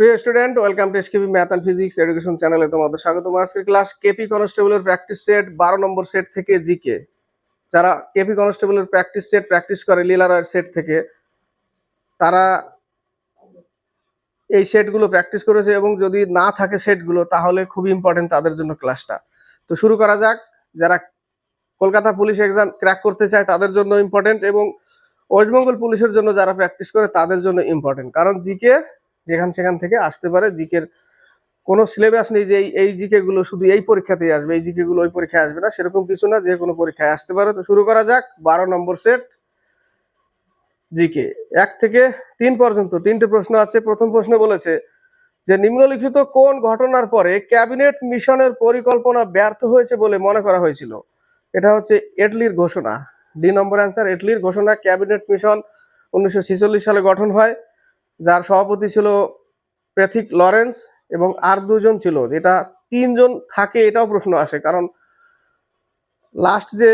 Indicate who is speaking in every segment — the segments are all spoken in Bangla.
Speaker 1: প্রিয় student welcome to SKP math and physics education চ্যানেলে তোমাদের স্বাগতম। আজকের ক্লাস কেপি কনস্টেবলের প্র্যাকটিস সেট বারো নম্বর সেট থেকে জিকে যারা কেপি কনস্টেবলের প্র্যাকটিস সেট প্র্যাকটিস করে লীলারয়ের সেট থেকে, তারা এই সেটগুলো প্র্যাকটিস করেছে এবং যদি না থাকে সেটগুলো তাহলে খুবই ইম্পর্টেন্ট তাদের জন্য ক্লাসটা তো শুরু করা যাক। যারা কলকাতা পুলিশ এক্সাম ক্র্যাক করতে চায়, তাদের জন্য ইম্পর্টেন্ট এবং ওয়েস্টবেঙ্গল পুলিশের জন্য যারা প্র্যাকটিস করে, তাদের জন্য ইম্পর্টেন্ট কারণ জিকে যেখান সেখান থেকে আসতে পারে, জিকের কোনো সিলেবাস নেই যে এই এই জিকে গুলো শুধু এই পরীক্ষাতেই আসবে, এই জিকে গুলো ওই পরীক্ষায় আসবে না, সেরকম কিছু না, যে কোনো পরীক্ষায় আসতে পারে। তো শুরু করা যাক, বারো নম্বর সেট জিকে। এক থেকে তিন পর্যন্ত তিনটে প্রশ্ন আছে। প্রথম প্রশ্ন বলেছে যে, নিম্নলিখিত কোন ঘটনার পরে ক্যাবিনেট মিশনের পরিকল্পনা ব্যর্থ হয়েছে বলে মনে করা হয়েছিল? এটা হচ্ছে এটলির ঘোষণা। ডি নম্বর অ্যান্সার এটলির ঘোষণা, ক্যাবিনেট মিশন উনিশশো ছেচল্লিশ সালে গঠন হয়। যার সভাপতি ছিল প্যাথিক লরেন্স এবং আর দুজন ছিল, যেটা তিনজন থাকে এটাও প্রশ্ন আসে। কারণ লাস্ট যে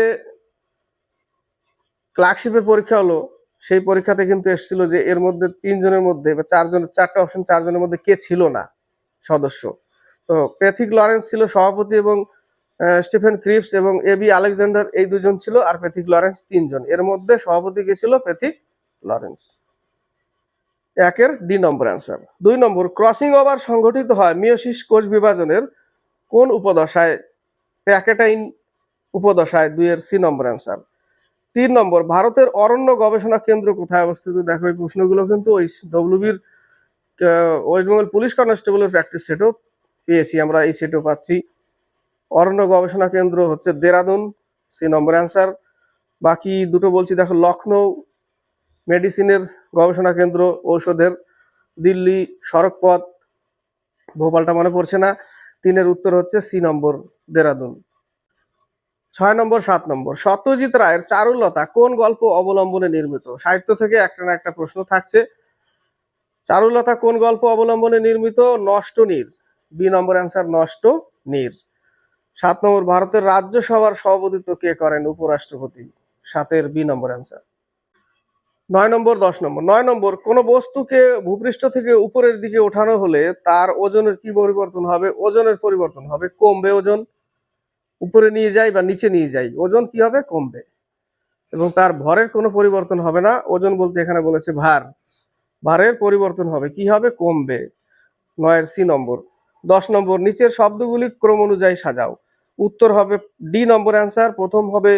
Speaker 1: ক্লার্কশিপের পরীক্ষা হলো, সেই পরীক্ষাতে কিন্তু এসেছিল যে এর মধ্যে তিনজনের মধ্যে বা চারজনের, চারটা অপশন চারজনের মধ্যে কে ছিল না সদস্য। তো প্যাথিক লরেন্স ছিল সভাপতি এবং স্টিফেন ক্রিপস এবং এ বি আলেকজান্ডার এই দুজন ছিল আর প্যাথিক লরেন্স তিনজন। এর মধ্যে সভাপতি কে ছিল? Pethick Lawrence. একের ডি নম্বর অ্যান্সার। দুই নম্বর ক্রসিং ওভার সংগঠিত হয় মিওসিস কোষ বিভাজনের কোন উপদশায়? প্যাকেটাইন উপদশায় দুইয়ের সি নম্বর অ্যান্সার। তিন নম্বর, ভারতের অরণ্য গবেষণা কেন্দ্র কোথায় অবস্থিত? দেখো এই প্রশ্নগুলো কিন্তু ওই ডব্লিউবির ওয়েস্ট বেঙ্গল পুলিশ কনস্টেবলের প্র্যাকটিস সেটও পেয়েছি আমরা, এই সেটও পাচ্ছি। অরণ্য গবেষণা কেন্দ্র হচ্ছে দেরাদুন, সি নম্বর অ্যান্সার। বাকি দুটো বলছি, দেখো লখনৌ মেডিসিনের গবেষণা কেন্দ্র, ঔষধের দিল্লি সড়কপথ, ভোপালটা মনে পড়ছে না। তিনের উত্তর হচ্ছে সি নম্বর, দেরাদুন। ছয় নম্বর, সাত নম্বর। সত্যজিৎ রায়ের চারুলতা কোন গল্প অবলম্বনে নির্মিত? সাহিত্য থেকে একটা না একটা প্রশ্ন থাকছে। চারুলতা কোন গল্প অবলম্বনে নির্মিত? নষ্ট নীর। বি নম্বর অ্যান্সার, নষ্ট নীর। সাত নম্বর, ভারতের রাজ্যসভার সভাপতিত্ব কে করেন উপরাষ্ট্রপতি? সাতের বি নম্বর অ্যান্সার। নয় নম্বর, দশ নম্বর। নয় নম্বর, কোন বস্তুকে ভূপৃষ্ঠ থেকে উপরের দিকে ওঠানো হলে তার ওজনের কি পরিবর্তন হবে? ওজনের পরিবর্তন হবে কমবে ওজন। উপরে নিয়ে যাই বা নিচে নিয়ে যাই, ওজন কি হবে? কমবে। এবং তার ভরের কোনো পরিবর্তন হবে না। ওজন বলতে এখানে বলেছে ভার। ভারের পরিবর্তন হবে, কি হবে? কমবে। নয়ের সি নম্বর। দশ নম্বর, নিচের শব্দগুলি ক্রম অনুযায়ী সাজাও। উত্তর হবে ডি নম্বর অ্যান্সার, প্রথম হবে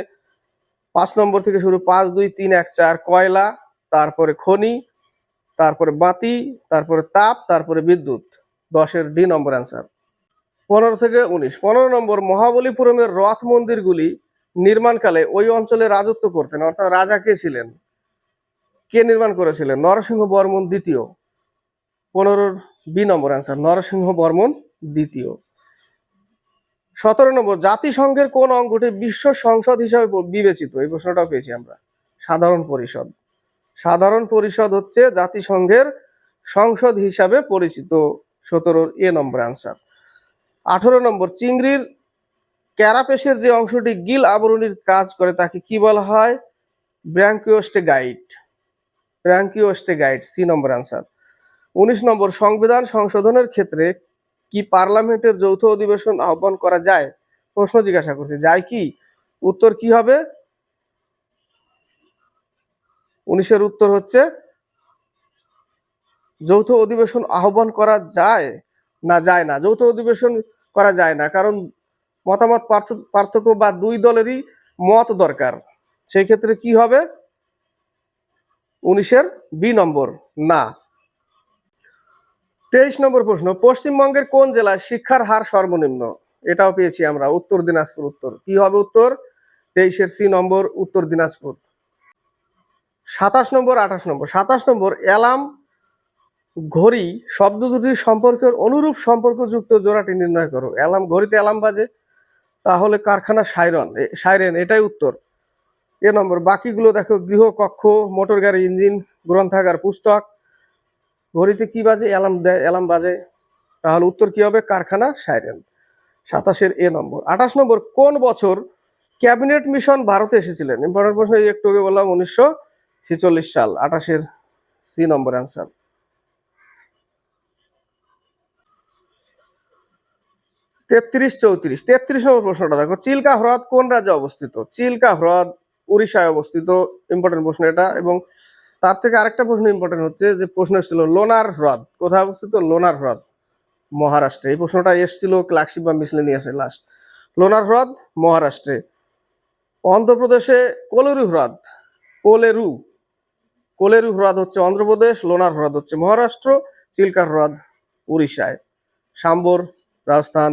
Speaker 1: পাঁচ নম্বর থেকে শুরু, পাঁচ, দুই, তিন, এক, চার, কয়লা, তারপরে খনি, তারপরে বাতি, তারপরে তাপ, তারপরে বিদ্যুৎ। দশের ডি নম্বর অ্যান্সার। পনেরো থেকে উনিশ। পনেরো নম্বর, মহাবলীপুরমের রথ মন্দিরগুলি নির্মাণকালে ওই অঞ্চলে রাজত্ব করতেন, অর্থাৎ রাজা কে ছিলেন? কে নির্মাণ করেছিলেন? নরসিংহ বর্মন দ্বিতীয়। পনেরোর বি নম্বর অ্যান্সার, নরসিংহ বর্মন দ্বিতীয়। সতেরো নম্বর, জাতিসংঘের কোন অঙ্গটি বিশ্ব সংসদ হিসাবে বিবেচিত? এই প্রশ্নটাও পেয়েছি আমরা। সাধারণ পরিষদ। সাধারণ পরিষদ হচ্ছে জাতিসংঘের সংসদ হিসাবে পরিচিত। সতেরোর এ নম্বর আনসার আঠারো নম্বর, চিংড়ির ক্যারাপেশের যে অংশটি গিল আবরণীর কাজ করে, তাকে কি বলা হয়? ব্র্যাঙ্কিওস্টে গাইড। ব্র্যাঙ্কিওস্টে গাইড, সি নম্বর আনসার উনিশ নম্বর, সংবিধান সংশোধনের ক্ষেত্রে কি পার্লামেন্টের যৌথ অধিবেশন আহ্বান করা যায়? প্রশ্ন জিজ্ঞাসা করছে। যায় কি? উত্তর কি হবে? উনিশের উত্তর হচ্ছে, যৌথ অধিবেশন আহ্বান করা যায় না যায় না? যৌথ অধিবেশন করা যায় না, কারণ মতামত পার্থ- পার্থক্য বা দুই দলেরই মত দরকার। সেই ক্ষেত্রে কি হবে? উনিশের বি নম্বর। না। তেইশ নম্বর প্রশ্ন, পশ্চিমবঙ্গের কোন জেলায় শিক্ষার হার সর্বনিম্ন? এটাও পেয়েছি আমরা, উত্তর দিনাজপুর উত্তর। কি হবে উত্তর? তেইশের সি নম্বর, উত্তর দিনাজপুর। সাতাশ নম্বর, আঠাশ নম্বর। সাতাশ নম্বর, অ্যালার্ম ঘড়ি শব্দ দুটির সম্পর্কের অনুরূপ সম্পর্কযুক্ত জোড়াটি নির্ণয় করো। অ্যালার্ম ঘড়িতে অ্যালার্ম বাজে, তাহলে কারখানা সাইরন সাইরেন, এটাই উত্তর। এ নম্বর, বাকিগুলো দেখো, গৃহ, কক্ষ, মোটর গাড়ি, ইঞ্জিন, গ্রন্থাগার, পুস্তক ঘড়িতে কি বাজে? অ্যালার্ম দেয় অ্যালার্ম বাজে। তাহলে উত্তর কি হবে? কারখানা সাইরেন। সাতাশের এ নম্বর। আঠাশ নম্বর, কোন বছর ক্যাবিনেট মিশন ভারতে এসেছিলেন? ইম্পর্টেন্ট প্রশ্ন একটু আগে বললাম, উনিশশো ছেচল্লিশ সাল। আঠাশের সি নম্বর অ্যান্সার তেত্রিশ চৌত্রিশ। তেত্রিশ নম্বর প্রশ্নটা দেখো। চিল্কা হ্রদ কোন রাজ্যে অবস্থিত? চিল্কা হ্রদ উড়িষ্যায় অবস্থিত। ইম্পর্টেন্ট প্রশ্ন এটা। এবং তার থেকে আরেকটা প্রশ্ন ইম্পর্টেন্ট হচ্ছে যে প্রশ্ন ছিল লোনার হ্রদ। কোথায় অবস্থিত? লোনার হ্রদ, মহারাষ্ট্রে। এই প্রশ্নটা এসেছিল ক্লাসিক বা মিসলেনিয়াসে লাস্ট লোনার হ্রদ, মহারাষ্ট্রে। অন্ধ্রপ্রদেশে কোলেরু হ্রদ, কোলেরু। কোলেরু হ্রদ হচ্ছে অন্ধ্রপ্রদেশ, লোনার হ্রদ হচ্ছে মহারাষ্ট্র চিল্কার হ্রদ উড়িষ্যায়। সাম্বর, রাজস্থান,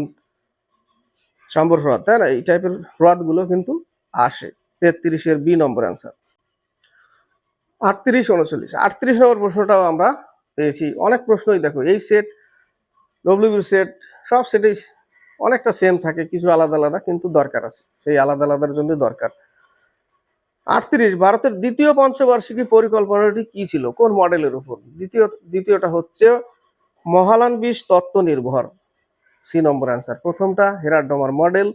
Speaker 1: সাম্বর হ্রদ, তাই না? এই টাইপের হ্রদগুলো কিন্তু আসে। তেত্রিশের বি নম্বর অ্যান্সার আটত্রিশ উনচল্লিশ। আটত্রিশ নম্বর প্রশ্নটাও আমরা পেয়েছি। অনেক প্রশ্নই দেখো, এই সেট ডব্লিউবি সেট সব সেটেই অনেকটা সেম থাকে, কিছু আলাদা আলাদা কিন্তু দরকার আছে। সেই আলাদা আলাদার জন্য দরকার। আটত্রিশ, ভারতের দ্বিতীয় পঞ্চবার্ষিকী পরিকল্পনাটি কি ছিল? কোন মডেলের উপর? দ্বিতীয়, দ্বিতীয়টা হচ্ছে মহালান বিষ তত্ত্ব নির্ভর। সি নম্বর অ্যান্সার প্রথমটা হেরাডোমার মডেল,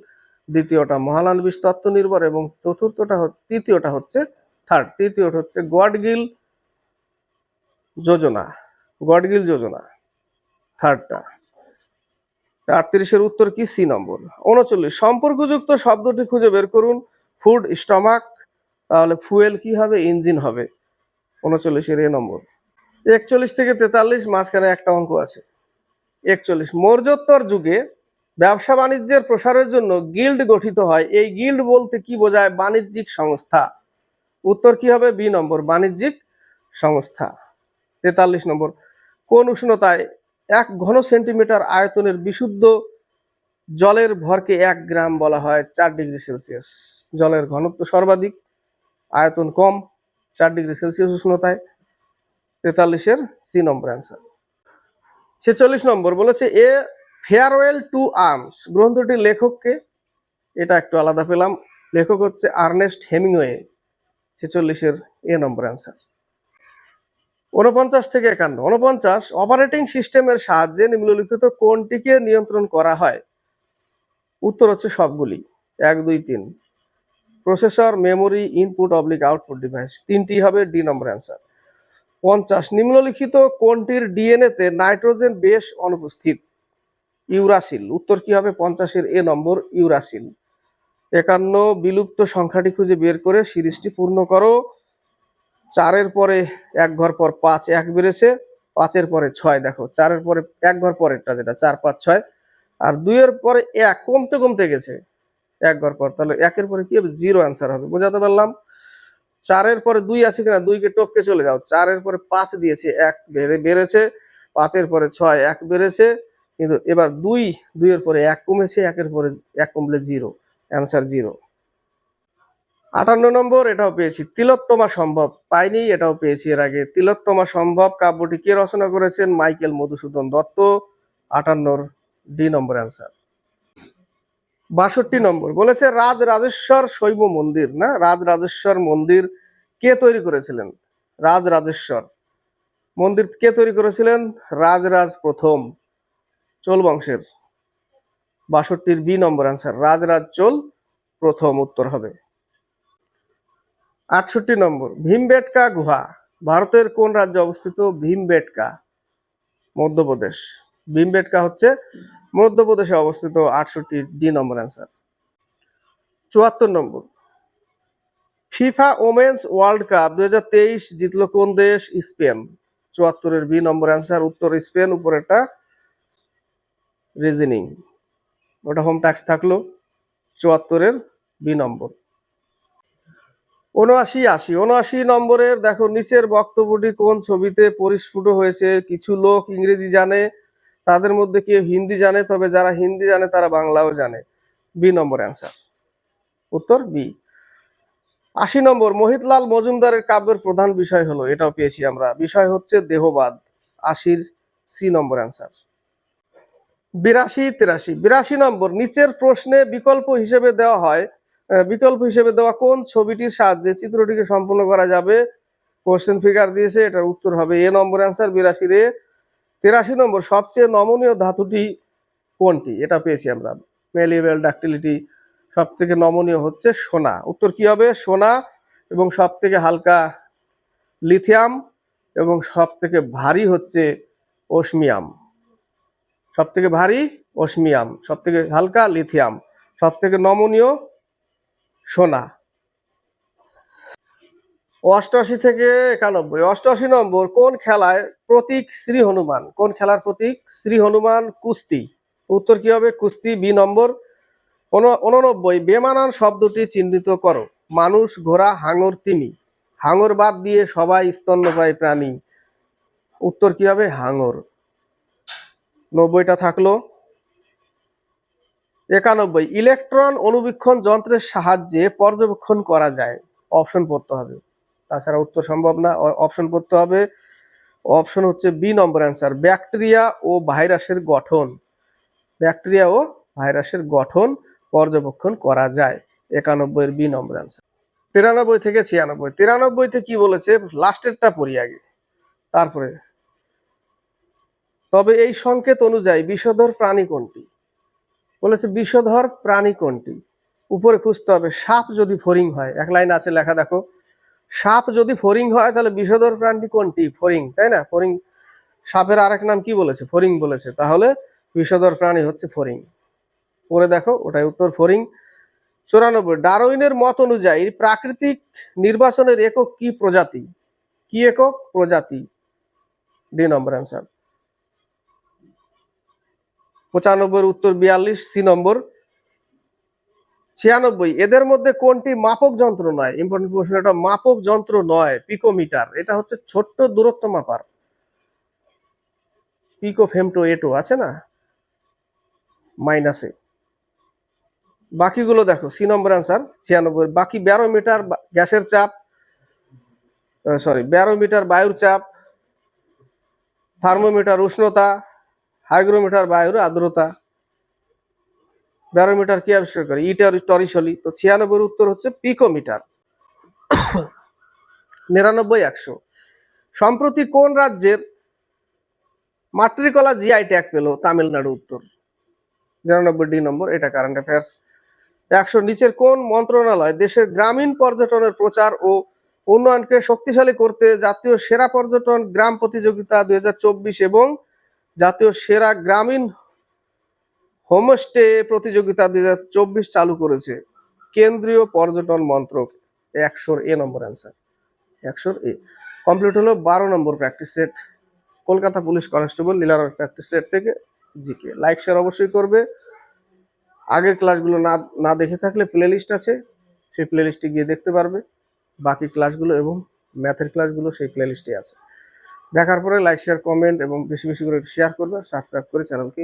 Speaker 1: দ্বিতীয়টা মহালান বিষ তত্ত্ব নির্ভর এবং চতুর্থটা তৃতীয়টা হচ্ছে থার্ড তৃতীয়টা হচ্ছে গডগিল যোজনা গডগিল যোজনা। থার্ডটা আটত্রিশের উত্তর কি? সি নম্বর উনচল্লিশ, সম্পর্কযুক্ত শব্দটি খুঁজে বের করুন। ফুড স্টমাক তাহলে ফুয়েল কি হবে? ইঞ্জিন হবে। উনচল্লিশের এ নম্বর একচল্লিশ থেকে তেতাল্লিশ, মাঝখানে একটা অঙ্ক আছে। একচল্লিশ, মৌর্যোত্তর যুগে ব্যবসা বাণিজ্যের প্রসারের জন্য গিল্ড গঠিত হয়। এই গিল্ড বলতে কি বোঝায়? বাণিজ্যিক সংস্থা। উত্তর কি হবে? বি নম্বর, বাণিজ্যিক সংস্থা। তেতাল্লিশ নম্বর, কোন উষ্ণতায় এক ঘন সেন্টিমিটার আয়তনের বিশুদ্ধ জলের ভরকে এক গ্রাম বলা হয় চার ডিগ্রি সেলসিয়াস। জলের ঘনত্ব সর্বাধিক, আয়তন কম, চার ডিগ্রি সেলসিয়াস উষ্ণতায়। তেতাল্লিশের সি নম্বর অ্যান্সার ছেচল্লিশ নম্বর বলেছে, এ ফেয়ারওয়েল টু আর্মস গ্রন্থটির লেখককে, এটা একটু আলাদা পেলাম, লেখক হচ্ছে আর্নেস্ট হেমিংওয়ে। ছেচল্লিশের এ নম্বর অ্যান্সার উনপঞ্চাশ থেকে একান্ন। উনপঞ্চাশ অপারেটিং সিস্টেমের সাহায্যে নিম্নলিখিত কোনটিকে নিয়ন্ত্রণ করা হয়? উত্তর হচ্ছে সবগুলি। এক, দুই, তিন। Processor memory input oblique output device তিনটি হবে ডি নম্বর অ্যান্সার পঞ্চাশ, নিম্নলিখিত কোনটির ডিএনএতে নাইট্রোজেন বেশ অনুপস্থিত? ইউরাসিল। উত্তর কি হবে? পঞ্চাশের এ নম্বর ইউরাসিল। একান্ন বিলুপ্ত সংখ্যাটি খুঁজে বের করে সিরিজটি পূর্ণ করো। চারের পরে এক ঘর পর পাঁচ, এক বেড়েছে, পাঁচের পরে ছয়, দেখো, চারের পরে এক ঘর পরেরটা যেটা, চার, পাঁচ, ছয়, আর দুইয়ের পরে এক, কমতে কমতে গেছে এক ঘর পর, তাহলে একের পরে কি হবে? জিরো অ্যান্সার হবে, বোঝাতে পারলাম? চারের পরে দুই আছে কিনা, দুইকে টপকে চলে যাও, চারের পরে পাঁচ দিয়েছে, এক বেড়ে, বেড়েছে, পাঁচের পরে ছয়, এক বেড়েছে, কিন্তু এবার দুই, দুইয়ের পরে এক কমেছে, একের পরে এক কমলে জিরো। Answer zero. আটান্ন নম্বর, এটাও পেয়েছি। তিলোত্তমা সম্ভব পাইনি, এটাও পেয়েছি এর আগে। তিলোত্তমা সম্ভব কাব্যটি কে রচনা করেছেন? মাইকেল মধুসূদন দত্ত। আটান্নর ডি নম্বর অ্যান্সার। বাষট্টি নম্বর, বলেছে রাজ রাজেশ্বর শৈব মন্দির, না? রাজ রাজেশ্বর মন্দির কে তৈরি করেছিলেন? রাজ রাজেশ্বর মন্দির কে তৈরি করেছিলেন? রাজরাজ প্রথম চোল বংশের বাষট্টির বি নম্বর অ্যান্সার রাজরাজ চোল প্রথম উত্তর হবে। আটষট্টি নম্বর, ভীমবেটকা গুহা, ভারতের কোন রাজ্যে অবস্থিত? ভীমবেটকা, মধ্যপ্রদেশ। ভীমবেটকা হচ্ছে মধ্যপ্রদেশে অবস্থিত আটষট্টি ডি নম্বর অ্যান্সার চুয়াত্তর নম্বর, ফিফা ওমেন্স ওয়ার্ল্ড কাপ দু হাজার তেইশ জিতলো কোন দেশ? স্পেন। চুয়াত্তরের বি নম্বর অ্যান্সার উত্তর স্পেন, উপরেরটা রিজনিং। হোম ট্যাক্স থাকল চুয়াত্তরের বি নম্বর উনআশি আশি। উনআশি নম্বরের দেখো, নিচের বক্তব্যটি কোন ছবিতে পরিস্ফুট হয়েছে? কিছু লোক ইংরেজি জানে, তাদের মধ্যে কেউ হিন্দি জানে, তবে যারা হিন্দি জানে, তারা বাংলাও জানে। বি নম্বর অ্যান্সার উত্তর বি আশি নম্বর, মোহিতলাল মজুমদারের কাব্যের প্রধান বিষয় হলো, এটাও পেয়েছি আমরা, বিষয় হচ্ছে দেহবাদ। আশির সি নম্বর অ্যান্সার বিরাশি, তিরাশি। বিরাশি নম্বর, নিচের প্রশ্নে বিকল্প হিসেবে দেওয়া হয় বিকল্প হিসেবে দেওয়া কোন ছবিটির সাহায্যে চিত্রটিকে সম্পূর্ণ করা যাবে? কোশ্চেন ফিগার দিয়েছে, এটার উত্তর হবে এ নম্বর অ্যান্সার বিরাশি রে। তেরাশি নম্বর, সবচেয়ে নমনীয় ধাতুটি কোনটি? এটা পেয়েছি আমরা। মেলিয়েবল ডাক্টিলিটি সব থেকে নমনীয় হচ্ছে সোনা। উত্তর কি হবে? সোনা এবং সব থেকে হালকা লিথিয়াম এবং সব থেকে ভারী হচ্ছে ওসমিয়াম সব থেকে ভারী অসমিয়াম সব থেকে হালকা লিথিয়াম সব থেকে নমনীয় সোনা। অষ্টআশি থেকে একানব্বই। অষ্টআশি নম্বর, কোন খেলায় প্রতীক শ্রী হনুমান? কোন খেলার প্রতীক শ্রী হনুমান? কুস্তি। উত্তর কি হবে? কুস্তি, বি নম্বর। উন- উননব্বই, বেমানান শব্দটি চিহ্নিত করো। মানুষ ঘোড়া, হাঙর, তিমি। হাঙর বাদ দিয়ে সবাই স্তন্যপায়ী প্রাণী। উত্তর কি হবে? হাঙর। নব্বইটা থাকল। একানব্বই, ইলেকট্রন অনুবীক্ষণ যন্ত্রের সাহায্যে পর্যবেক্ষণ করা যায়। অপশন পড়তে হবে। তাছাড়া উত্তর সম্ভব না। অপশন পড়তে হবে। অপশন হচ্ছে বি নম্বর অ্যান্সার, ব্যাকটেরিয়া ও ভাইরাসের গঠন। ব্যাকটেরিয়া ও ভাইরাসের গঠন পর্যবেক্ষণ করা যায়। একানব্বই এর বি নম্বর অ্যান্সার। তিরানব্বই থেকে ছিয়ানব্বই। তিরানব্বইতে কি বলেছে? লাস্টেরটা পড়ি আগে। তারপরে তবে এই সংকেত অনুযায়ী বিষধর প্রাণী কোনটি? বলেছে বিষধর প্রাণী কোনটি? উপরে খুঁজতে হবে, সাপ যদি ফরিং হয়, এক লাইন আছে লেখা, দেখো। সাপ যদি ফরিং হয়, তাহলে বিষধর প্রাণী কোনটি? ফরিং তাই না? ফরিং সাপের আরেক নাম কি বলেছে? ফরিং বলেছে। তাহলে বিষধর প্রাণী হচ্ছে ফরিং পরে দেখো, ওটাই উত্তর ফরিং চুরানব্বই, ডারউইনের মত অনুযায়ী প্রাকৃতিক নির্বাচনের একক কি প্রজাতি? কি একক? প্রজাতি। ডি নম্বর অ্যান্সার। পঁচানব্বই উত্তর বিয়াল্লিশ, সি নম্বর ছিয়ানব্বই। এদের মধ্যে কোনটি মাপক যন্ত্র নয়? ইম্পর্টেন্ট প্রশ্ন, এটা মাপক যন্ত্র নয়, পিকোমিটার। এটা হচ্ছে ছোট্ট দূরত্ব মাপার। পিকো ফেমটো এটো আছে না? মাইনাসে। বাকিগুলো দেখো, সি নম্বর অ্যান্সার ছিয়ানব্বই। বাকি ব্যারোমিটার গ্যাসের চাপ সরি ব্যারোমিটার বায়ুর চাপ, থার্মোমিটার উষ্ণতা হাইগ্রোমিটার বায়ুর আর্দ্রতা ব্যারোমিটার কি আবিষ্কার করে? ইটার টরিশলি। তো ছিয়ানব্বই উত্তর হচ্ছে পিকোমিটার। নিরানব্বই একশো। সম্প্রতি কোন রাজ্যের মাতৃকলা জিআই ট্যাগ পেল? তামিলনাড়ু উত্তর। নিরানব্বই ডি নম্বর, এটা কারেন্ট অ্যাফেয়ার্স একশো নিচের কোন মন্ত্রণালয় দেশের গ্রামীণ পর্যটনের প্রচার ও উন্নয়নকে শক্তিশালী করতে জাতীয় সেরা পর্যটন গ্রাম প্রতিযোগিতা দুই হাজার চব্বিশ এবং জাতীয় সেরা গ্রামীণ হোমস্টে প্রতিযোগিতা দু চব্বিশ চালু করেছে কেন্দ্রীয় পর্যটন মন্ত্রক একশোর এ নম্বর অ্যান্সার একশোর এ। কমপ্লিট হলো বারো নম্বর practice set Kolkata police constable লীলার প্র্যাকটিস সেট থেকে জিকে। লাইক শেয়ার অবশ্যই করবে। আগের ক্লাসগুলো না না দেখে থাকলে প্লে লিস্ট আছে, সেই প্লে লিস্টে গিয়ে দেখতে পারবে। বাকি ক্লাসগুলো এবং ম্যাথের ক্লাসগুলো সেই প্লে লিস্টে আছে। দেখার পরে লাইক শেয়ার কমেন্ট এবং বেশি বেশি করে শেয়ার করবে সাবস্ক্রাইব করে চ্যানেলকে